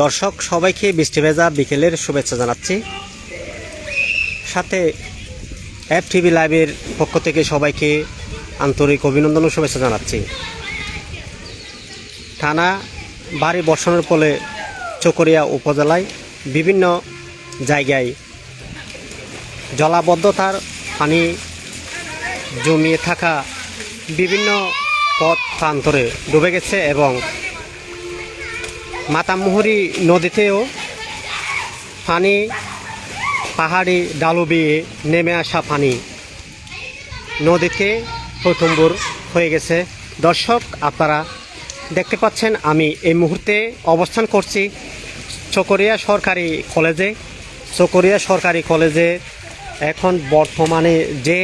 দর্শক, সবাইকে বৃষ্টি ভেজা বিকেলের শুভেচ্ছা জানাচ্ছি। সাথে এফ টিভি লাইভের পক্ষ থেকে সবাইকে আন্তরিক অভিনন্দন ও শুভেচ্ছা জানাচ্ছি। থানা বাড়ি বর্ষণের ফলে চকরিয়া উপজেলায় বিভিন্ন জায়গায় জলাবদ্ধতার পানি জমিয়ে থাকা বিভিন্ন পথ প্রান্তরে ডুবে গেছে এবং মাতামুহুরি নদীতেও পানি, পাহাড়ি ডালু বেয়ে নেমে আসা পানি নদীতে প্রথমবুর হয়ে গেছে। দর্শক, আপনারা দেখতে পাচ্ছেন, আমি এই মুহূর্তে অবস্থান করছি চকরিয়া সরকারি কলেজে। চকরিয়া সরকারি কলেজে এখন বর্তমানে যে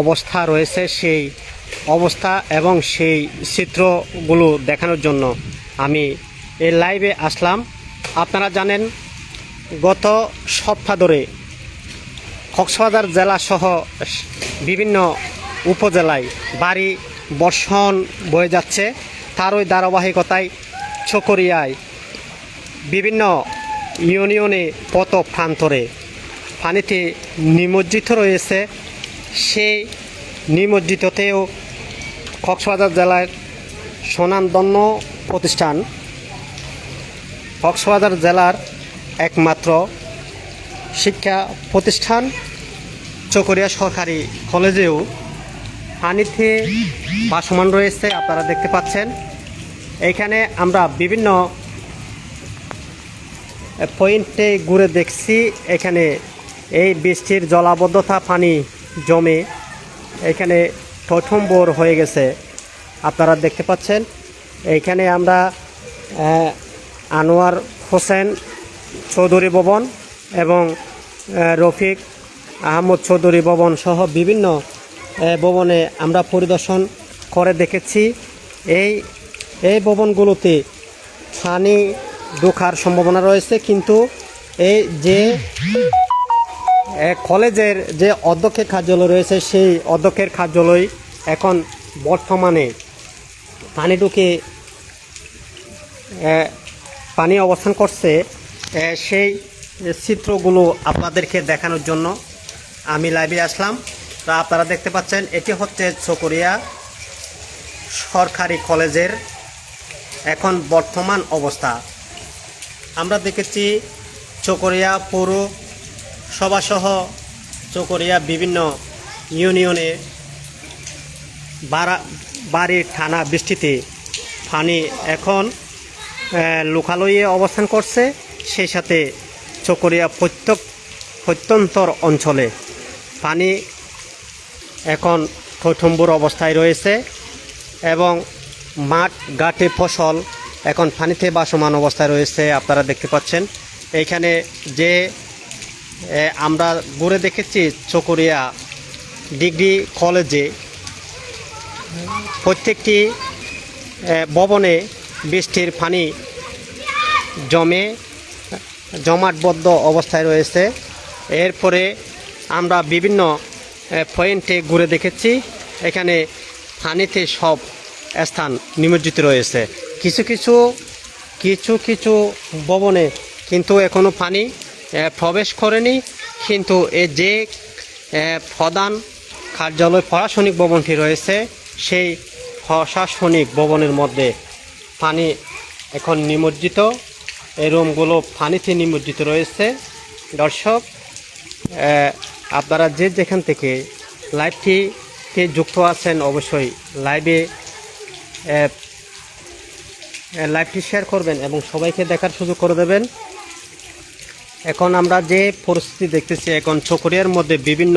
অবস্থা রয়েছে, সেই অবস্থা এবং সেই চিত্রগুলো দেখানোর জন্য আমি এই লাইভে আসলাম। আপনারা জানেন, গত সপ্তাহ ধরে কক্সবাজার জেলা সহ বিভিন্ন উপজেলায় বাড়ি বর্ষণ বয়ে যাচ্ছে। তার ওই ধারাবাহিকতায় ছকরিয়ায় বিভিন্ন ইউনিয়নে পত প্রান্তরে পানিতে নিমজ্জিত রয়েছে। সেই নিমজ্জিততেও কক্সবাজার জেলার স্বনামধন্য প্রতিষ্ঠান কক্সবাজার জেলার একমাত্র শিক্ষা প্রতিষ্ঠান চকরিয়া সরকারি কলেজেও পানিতে ভাসমান রয়েছে, আপনারা দেখতে পাচ্ছেন। এখানে আমরা বিভিন্ন পয়েন্টে ঘুরে দেখছি, এখানে এই বৃষ্টির জলাবদ্ধতা, পানি জমে এখানে প্রথমবর হয়ে গেছে। আপনারা দেখতে পাচ্ছেন এইখানে আমরা আনোয়ার হোসেন চৌধুরী ভবন এবং রফিক আহমদ চৌধুরী ভবন সহ বিভিন্ন ভবনে আমরা পরিদর্শন করে দেখেছি। এই এই ভবনগুলোতে পানি ঢোকার সম্ভাবনা রয়েছে, কিন্তু এই যে কলেজের যে অধ্যক্ষের কার্যালয় রয়েছে, সেই অধ্যক্ষের কার্যালয় এখন বর্তমানে পানি ঢুকে পানি অবস্থান করছে সেই চিত্রগুলো আপনাদেরকে দেখানোর জন্য আমি লাইভে আসলাম। তা আপনারা দেখতে পাচ্ছেন, এটি হচ্ছে চকরিয়া সরকারি কলেজের এখন বর্তমান অবস্থা। আমরা দেখেছি চকরিয়া পৌর সভাসহ চকরিয়া বিভিন্ন ইউনিয়নে বাড়া বাড়ির থানা বৃষ্টিতে পানি এখন লোকালয়ে অবস্থান করছে, সেই সাথে চকরিয়া প্রত্যেক প্রত্যন্তর অঞ্চলে পানি এখন থৈথম্বুর অবস্থায় রয়েছে এবং মাঠ, ঘাটে ফসল এখন পানিতে বাসমান অবস্থায় রয়েছে, আপনারা দেখতে পাচ্ছেন। এইখানে যে আমরা ঘুরে দেখেছি চকরিয়া ডিগ্রি কলেজে প্রত্যেকটি ভবনে বৃষ্টির পানি জমে জমাটবদ্ধ অবস্থায় রয়েছে। এরপরে আমরা বিভিন্ন পয়েন্টে ঘুরে দেখেছি। এখানে পানিতে সব স্থান নিমজ্জিত রয়েছে। কিছু কিছু কিছু কিছু ভবনে কিন্তু এখনও পানি প্রবেশ করেনি। কিন্তু এ যে প্রধান কার্যালয় প্রশাসনিক ভবনটি রয়েছে, সেই প্রশাসনিক ভবনের মধ্যে পানি এখন নিমজ্জিত। এই রুমগুলো পানিতে নিমজ্জিত রয়েছে। দর্শক আপনারা যে যেখান থেকে লাইভটিতে যুক্ত আছেন অবশ্যই লাইভে লাইভটি শেয়ার করবেন এবং সবাইকে দেখার সুযোগ করে দেবেন। এখন আমরা যে পরিস্থিতি দেখতেছি, এখন চকরিয়ার মধ্যে বিভিন্ন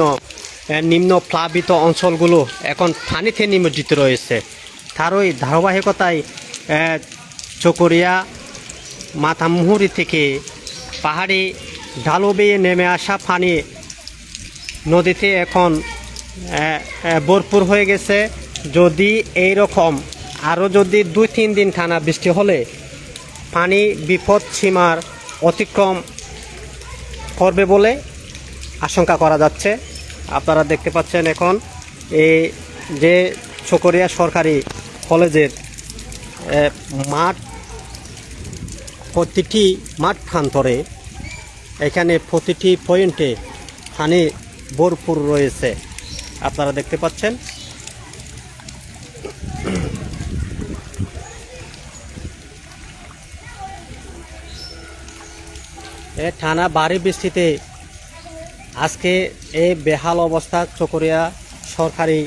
নিম্ন প্লাবিত অঞ্চলগুলো এখন পানিতে নিমজ্জিত রয়েছে। তারই ধারাবাহিকতায় চকরিয়া মাথামুহুরি থেকে পাহাড়ি ঢালু বেয়ে নেমে আসা পানি নদীতে এখন ভরপুর হয়ে গেছে। যদি এই রকম আরও যদি দুই তিন দিন টানা বৃষ্টি হলে পানি বিপদ সীমার অতিক্রম করবে বলে আশঙ্কা করা যাচ্ছে। আপনারা দেখতে পাচ্ছেন এখন এই যে চকরিয়া সরকারি কলেজের মাঠ, প্রতিটি মাঠ প্রান্তরে এখানে প্রতিটি পয়েন্টে পানি ভরপুর রয়েছে। আপনারা দেখতে পাচ্ছেন। এ টানা বাড়ি বৃষ্টিতে আজকে এই বেহাল অবস্থা চকরিয়া সরকারি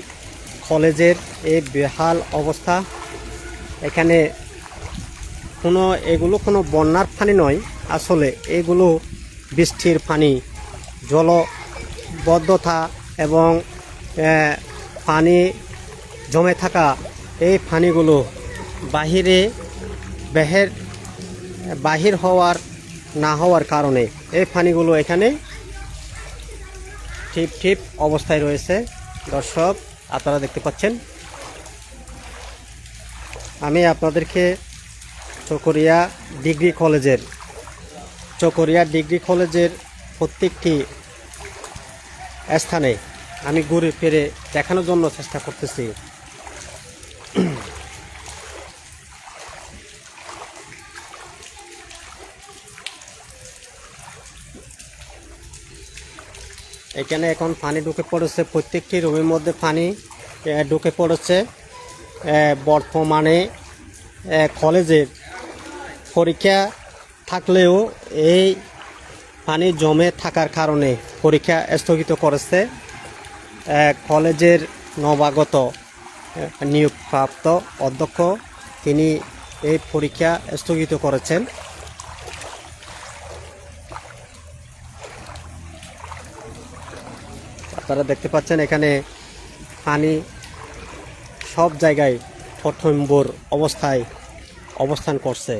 কলেজের এই বেহাল অবস্থা। এখানে কোনো, এগুলো কোনো বন্যার পানি নয়। আসলে এগুলো বৃষ্টির পানি, জলবদ্ধতা এবং পানি জমে থাকা এই পানিগুলো বাহিরে বেহের, বাহির হওয়ার, না হওয়ার কারণে এই পানিগুলো এখানে টিপ টিপ অবস্থায় রয়েছে। দর্শক, আপনারা দেখতে পাচ্ছেন আমি আপনাদেরকে চকরিয়া ডিগ্রি কলেজের, চকরিয়া ডিগ্রি কলেজের প্রত্যেকটি স্থানে আমি ঘুরে ফিরে দেখানোর জন্য চেষ্টা করতেছি। এখানে এখন পানি ঢুকে পড়েছে, প্রত্যেকটি রুমের মধ্যে পানি ঢুকে পড়েছে। বর্তমানে কলেজের পরীক্ষা থাকলেও এই পানি জমে থাকার কারণে পরীক্ষা স্থগিত করেছে। কলেজের নবাগত নিয়োগপ্রাপ্ত অধ্যক্ষ, তিনি এই পরীক্ষা স্থগিত করেছেন। আপনারা দেখতে পাচ্ছেন এখানে পানি সব জায়গায় প্রথমবর অবস্থায় অবস্থান করছে।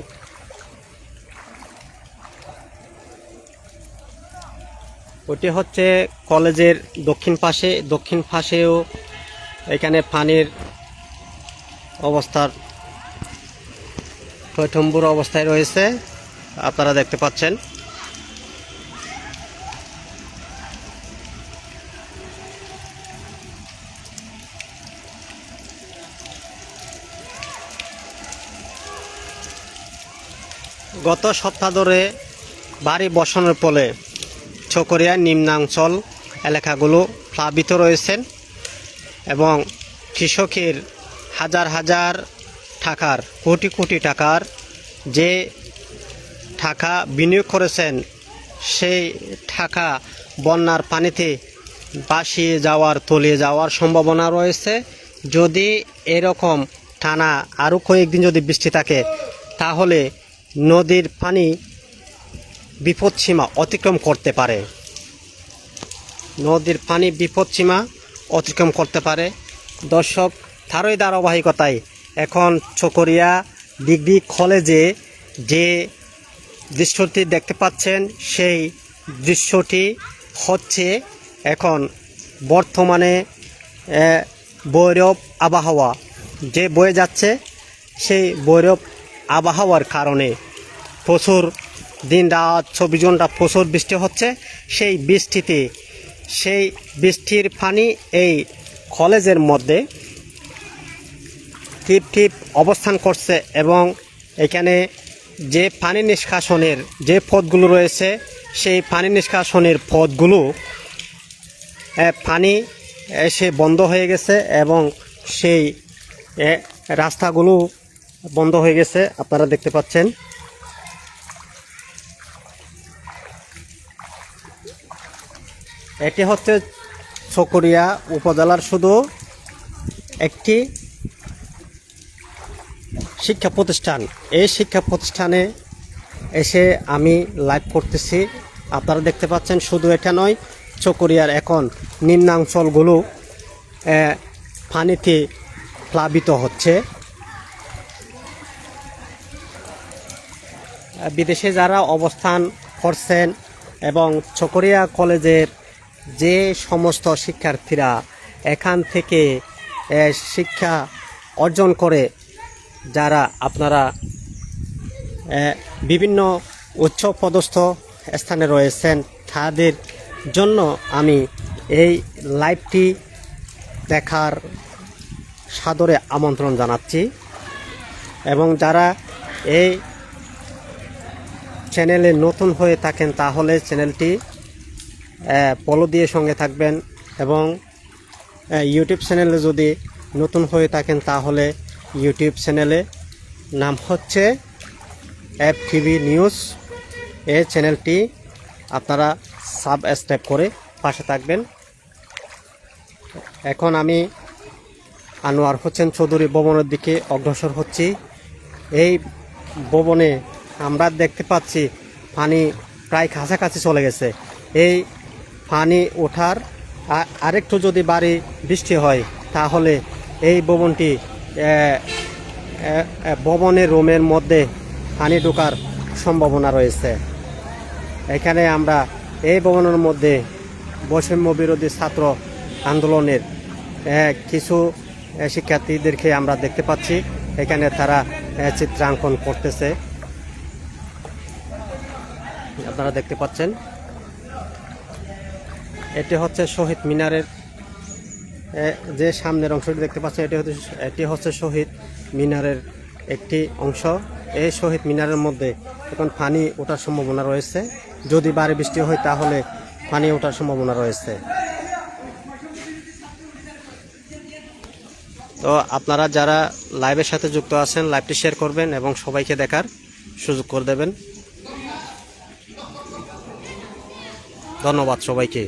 ওটি হচ্ছে কলেজের দক্ষিণ পাশে, দক্ষিণ পাশেও এখানে পানির অবস্থার প্রথমবর অবস্থায় রয়েছে। আপনারা দেখতে পাচ্ছেন। গত সপ্তাহ ধরে ভারী বর্ষণের ফলে ছকরিয়া নিম্নাঞ্চল এলাকাগুলো প্লাবিত রয়েছেন এবং কৃষকের হাজার হাজার টাকার, কোটি কোটি টাকার যে টাকা বিনিয়োগ করেছেন, সেই টাকা বন্যার পানিতে বাসিয়ে যাওয়ার, তলিয়ে যাওয়ার সম্ভাবনা রয়েছে। যদি এরকম টানা আরও কয়েকদিন যদি বৃষ্টি থাকে, তাহলে নদীর পানি বিপদসীমা অতিক্রম করতে পারে। নদীর পানি বিপদসীমা অতিক্রম করতে পারে। দর্শক তারই ধারাবাহিকতায় এখন চকরিয়া ডিগ্রি কলেজে যে দৃশ্যটি দেখতে পাচ্ছেন, সেই দৃশ্যটি হচ্ছে এখন বর্তমানে বৈরব আবহাওয়া। যে বয়ে যাচ্ছে, সেই বৈরব আবহাওয়ার কারণে প্রচুর দিন রাত চব্বিশ ঘণ্টা প্রচুর বৃষ্টি হচ্ছে। সেই বৃষ্টিতে, সেই বৃষ্টির পানি এই কলেজের মধ্যে টিপ টিপ অবস্থান করছে এবং এখানে যে পানি নিষ্কাশনের যে পথগুলো রয়েছে, সেই পানি নিষ্কাশনের পথগুলো পানি এসে বন্ধ হয়ে গেছে এবং সেই রাস্তাগুলো বন্ধ হয়ে গেছে, আপনারা দেখতে পাচ্ছেন। এটি হচ্ছে চকরিয়া উপজেলার শুধু একটি শিক্ষা প্রতিষ্ঠান। এই শিক্ষা প্রতিষ্ঠানে এসে আমি লাইভ করতেছি। আপনারা দেখতে পাচ্ছেন, শুধু এটা নয়, চকরিয়ার এখন নিম্নাঞ্চলগুলো পানিতে প্লাবিত হচ্ছে। বিদেশে যারা অবস্থান করছেন এবং চকরিয়া কলেজের যে সমস্ত শিক্ষার্থীরা এখান থেকে শিক্ষা অর্জন করে, যারা আপনারা বিভিন্ন উচ্চ পদস্থ স্থানে রয়েছেন, তাদের জন্য আমি এই লাইভটি দেখার সাদরে আমন্ত্রণ জানাচ্ছি। এবং যারা এই চ্যানেলে নতুন হয়ে থাকেন, তাহলে চ্যানেলটি ফলো দিয়ে সঙ্গে থাকবেন এবং ইউটিউব চ্যানেলে যদি নতুন হয়ে থাকেন, তাহলে ইউটিউব চ্যানেলে নাম হচ্ছে এফ টিভি নিউজ এই চ্যানেলটি আপনারা সাবস্ক্রাইব করে পাশে থাকবেন। এখন আমি আনোয়ার হোসেন চৌধুরী ভবনের দিকে অগ্রসর হচ্ছি। এই ভবনে আমরা দেখতে পাচ্ছি পানি প্রায় কাছাকাছি চলে গেছে। এই পানি ওঠার আরেকটু যদি বাড়ি বৃষ্টি হয়, তাহলে এই ভবনটি ভবনের রুমের মধ্যে পানি ঢোকার সম্ভাবনা রয়েছে। এখানে আমরা এই ভবনের মধ্যে বৈষম্য বিরোধী ছাত্র আন্দোলনের কিছু শিক্ষার্থীদেরকে আমরা দেখতে পাচ্ছি। এখানে তারা চিত্রাঙ্কন করতেছে। আপনারা দেখতে পাচ্ছেন। এটি হচ্ছে শহীদ মিনারের যে সামনের অংশটি দেখতে পাচ্ছেন, এটি হচ্ছে এটি হচ্ছে শহীদ মিনারের একটি অংশ। এই শহীদ মিনারের মধ্যে এখন পানি ওঠার সম্ভাবনা রয়েছে। যদি বাড়ি বৃষ্টি হয়, তাহলে পানি ওঠার সম্ভাবনা রয়েছে। তো আপনারা যারা লাইভের সাথে যুক্ত আছেন, লাইভটি শেয়ার করবেন এবং সবাইকে দেখার সুযোগ করে দেবেন। ধন্যবাদ সবাইকে।